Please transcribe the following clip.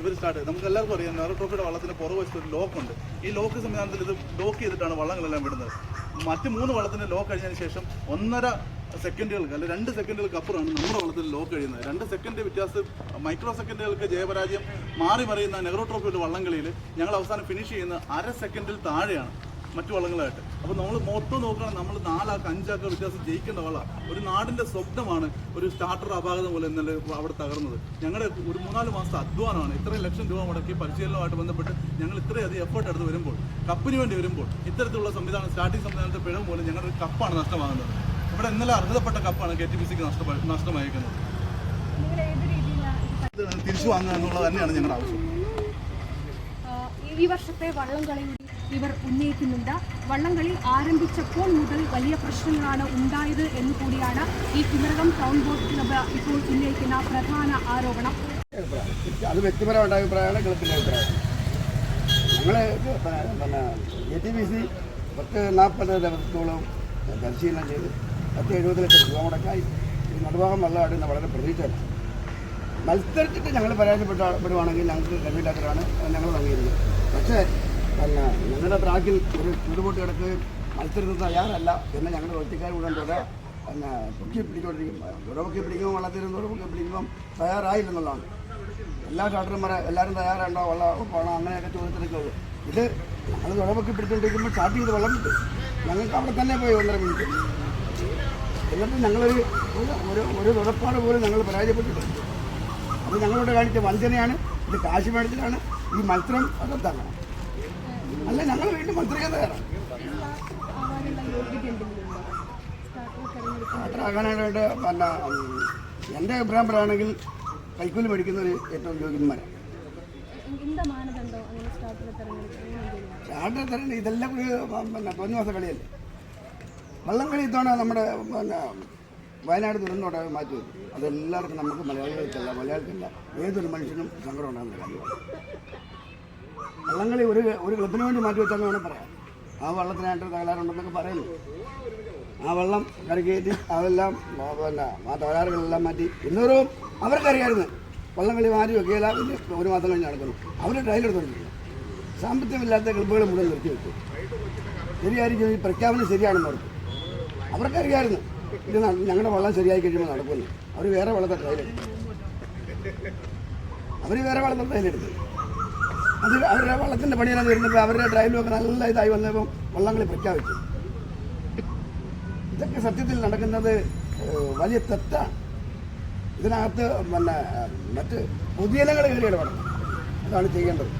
ഇവർ സ്റ്റാർട്ട് നമുക്ക് എല്ലാവർക്കും അറിയാം നെഹ്റു ട്രോഫിയുടെ വള്ളത്തിന് പുറകുവശത്ത് ഒരു ലോക്ക് ഉണ്ട്. ഈ ലോക്ക് സംവിധാനത്തിൽ ഇത് ലോക്ക് ചെയ്തിട്ടാണ് വള്ളങ്ങളെല്ലാം വിടുന്നത്. മറ്റ് മൂന്ന് വള്ളത്തിന് ലോക്ക് കഴിഞ്ഞതിന് ശേഷം ഒന്നര സെക്കൻഡുകൾക്ക് അല്ലെങ്കിൽ രണ്ട് സെക്കൻഡുകൾക്ക് അപ്പുറമാണ് നമ്മുടെ വള്ളത്തിൽ ലോക്ക് കഴിയുന്നത്. രണ്ട് സെക്കൻഡ് വ്യത്യാസം മൈക്രോ സെക്കൻഡുകൾക്ക് ജയപരാജയം മാറി മറിയുന്ന നെഹ്റു ട്രോഫിയുടെ വള്ളംകളിയിൽ ഞങ്ങൾ അവസാനം ഫിനിഷ് ചെയ്യുന്ന അര സെക്കൻഡിൽ താഴെയാണ്. മറ്റു വള്ളങ്ങളായിട്ട്. അപ്പോൾ നമ്മൾ മൊത്തം നോക്കുകയാണെങ്കിൽ നമ്മൾ നാലാൾക്ക് അഞ്ചാൾക്ക് വ്യത്യാസം ജയിക്കേണ്ട വള്ള. ഒരു നാടിന്റെ സ്വപ്നമാണ് ഒരു സ്റ്റാർട്ടർ അപാകതം പോലെ ഇന്നലെ അവിടെ തകർന്നത്. ഞങ്ങളുടെ ഒരു മൂന്നാൽ മാസത്തെ അധ്വാനമാണ്. ഇത്രയും ലക്ഷം രൂപ മുടക്കി പരിശീലനവുമായിട്ട് ബന്ധപ്പെട്ട് ഞങ്ങൾ ഇത്രയധികം എഫേർട്ട് എടുത്ത് വരുമ്പോൾ കപ്പിന് വേണ്ടി വരുമ്പോൾ ഇത്തരത്തിലുള്ള സംവിധാനം സ്റ്റാർട്ടിംഗ് സംവിധാനത്തെ പിഴവ് പോലെ ഞങ്ങളുടെ ഒരു കപ്പാണ് നഷ്ടമാകുന്നത്. ഇവിടെ ഇന്നലെ അർഹതപ്പെട്ട കപ്പാണ് കെ ടി ബി സിക്ക് നഷ്ടമായി തിരിച്ചു വാങ്ങുക എന്നുള്ളത് തന്നെയാണ് ഞങ്ങളുടെ ആവശ്യം. ഈ വർഷത്തെ വള്ളംകളി ഇവർ ഉന്നയിക്കുന്നുണ്ട്. വള്ളംകളി ആരംഭിച്ചപ്പോൾ മുതൽ വലിയ പ്രശ്നങ്ങളാണ് ഉണ്ടായത് എന്ന് കൂടിയാണ് ഈ കുമരകം ടൗൺ ബോർഡ് ക്ലബ്ബ് ഇപ്പോൾ ഉന്നയിക്കുന്ന പ്രധാന ആരോപണം. അത് വ്യക്തിപരമായ അഭിപ്രായമാണ് ക്ലബിന്റെ അഭിപ്രായം. ഞങ്ങൾ പിന്നെ എ ടി ബി സി പത്ത് നാൽപ്പത് ദിവസത്തോളം പരിശീലനം ചെയ്ത് പത്ത് എഴുപത് ലക്ഷം രൂപ മുടക്കായി നടുഭാഗം വെള്ളമാടുന്ന വളരെ പ്രതീക്ഷയല്ല മത്സരിച്ചിട്ട് ഞങ്ങൾ പരാജയപ്പെട്ട പെടുവാണെങ്കിൽ ഞങ്ങൾക്ക് കഴിവില്ലാത്തവരാണ് ഞങ്ങൾ തുടങ്ങിയിരുന്നത് പക്ഷേ പിന്നെ ഞങ്ങളുടെ ട്രാക്കിൽ ഒരു ചുടുപൊട്ട് കിടക്കുകയും മത്സരത്തിന് തയ്യാറല്ല. എന്ന് ഞങ്ങൾ ഒറ്റക്കാർ മുഴുവൻ തുടരെ പിന്നെ പൊക്കി പിടിച്ചോണ്ടിരിക്കും. തുടപ്പൊക്കി പിടിക്കുമ്പോൾ വള്ളത്തിൽ തുടപ്പൊക്കി പിടിക്കുമ്പം തയ്യാറായില്ലെന്നുള്ളതാണ് എല്ലാ ഷാട്ടർമാരെ എല്ലാവരും തയ്യാറുണ്ടോ വെള്ളം പോകണം അങ്ങനെയൊക്കെ ചോദിച്ചിട്ടൊക്കെ ഇത് ഞങ്ങൾ തുടപ്പൊക്കി പിടിച്ചുകൊണ്ടിരിക്കുമ്പോൾ സ്റ്റാർട്ട് ചെയ്ത് വെള്ളം കിട്ടും ഞങ്ങൾക്ക് അവിടെ തന്നെ പോയി ഒന്നര മിനിറ്റ്. എന്നിട്ട് ഞങ്ങളൊരു ഒരു- ഒരു ഒരു തുടപ്പാട് പോലും ഞങ്ങൾ പരാജയപ്പെട്ടിട്ടുണ്ട് അത് ഞങ്ങളോട് കാണിച്ച വഞ്ചനയാണ്. ഇത് കാശ് മേടത്തിലാണ് ഈ മത്സരം റദ്ദാക്കണം അല്ല ഞങ്ങൾ വീണ്ടും മത്സരിക്കാൻ തയ്യാറാണ് പിന്നെ ഉം, എന്റെ അഭിപ്രായം പറയുകയാണെങ്കിൽ കൈക്കൂലി മേടിക്കുന്നവർ ഏറ്റവും യോഗ്യന്മാരാണ് സ്റ്റാർട്ടർ തരണ ഇതെല്ലാം ഒരു പിന്നെ തോന്നി മാസ കളിയല്ലേ വള്ളംകളി ഇത്തവണ നമ്മുടെ പിന്നെ വയനാട് ദുരന്തോടെ മാറ്റി വരും അതെല്ലാവർക്കും നമുക്ക് മലയാളികൾക്കല്ല മലയാളിക്കല്ല ഏതൊരു മനുഷ്യനും സങ്കടം ഉണ്ടാകുന്ന കാര്യമാണ്. വള്ളംകളി ഒരു ഒരു ക്ലബിന് വേണ്ടി മാറ്റി വെച്ചാൽ വേണം പറയാം ആ വള്ളത്തിനായിട്ട് തകരാറുണ്ടെന്നൊക്കെ പറയുന്നു. ആ വെള്ളം കരക്കയറ്റി അതെല്ലാം പിന്നെ ആ തകരാറുകളെല്ലാം മാറ്റി. ഇന്നൊരു അവർക്കറിയായിരുന്നു. വള്ളംകളി മാറ്റി വെക്കുകയില്ല. ഒരു മാസം കഴിഞ്ഞ് നടക്കുന്നു. അവർ ട്രയൽ എടുത്തോണ്ടിരിക്കുന്നു സാമ്പത്തികമില്ലാത്ത ക്ലബ്ബുകൾ മുഴുവൻ നിർത്തി വെച്ചു. ശരിയായിരിക്കും ഈ പ്രഖ്യാപനം ശരിയാണെന്ന് അവർക്ക് അവർക്കറിയായിരുന്നു. ഇത് ഞങ്ങളുടെ വള്ളം ശരിയായി കഴിയുമ്പോൾ നടക്കുന്നു. അവർ വേറെ വള്ളത്തെ ട്രയലെടുത്തു അവർ വേറെ വള്ളത്തെ ട്രയലെടുത്തു അത് അവരുടെ വള്ളത്തിന്റെ പണിയെല്ലാം തീർന്നപ്പോൾ അവരുടെ ഡ്രൈവിലൊക്കെ നല്ല ഇതായി വന്നപ്പോൾ വള്ളംകളി പ്രഖ്യാപിച്ചു ഇതൊക്കെ സത്യത്തിൽ നടക്കുന്നത് വലിയ തെറ്റാണ്. ഇതിനകത്ത് പിന്നെ മറ്റ് പൊതുജനങ്ങൾ കയറി ഇടപെടണം അതാണ് ചെയ്യേണ്ടത്.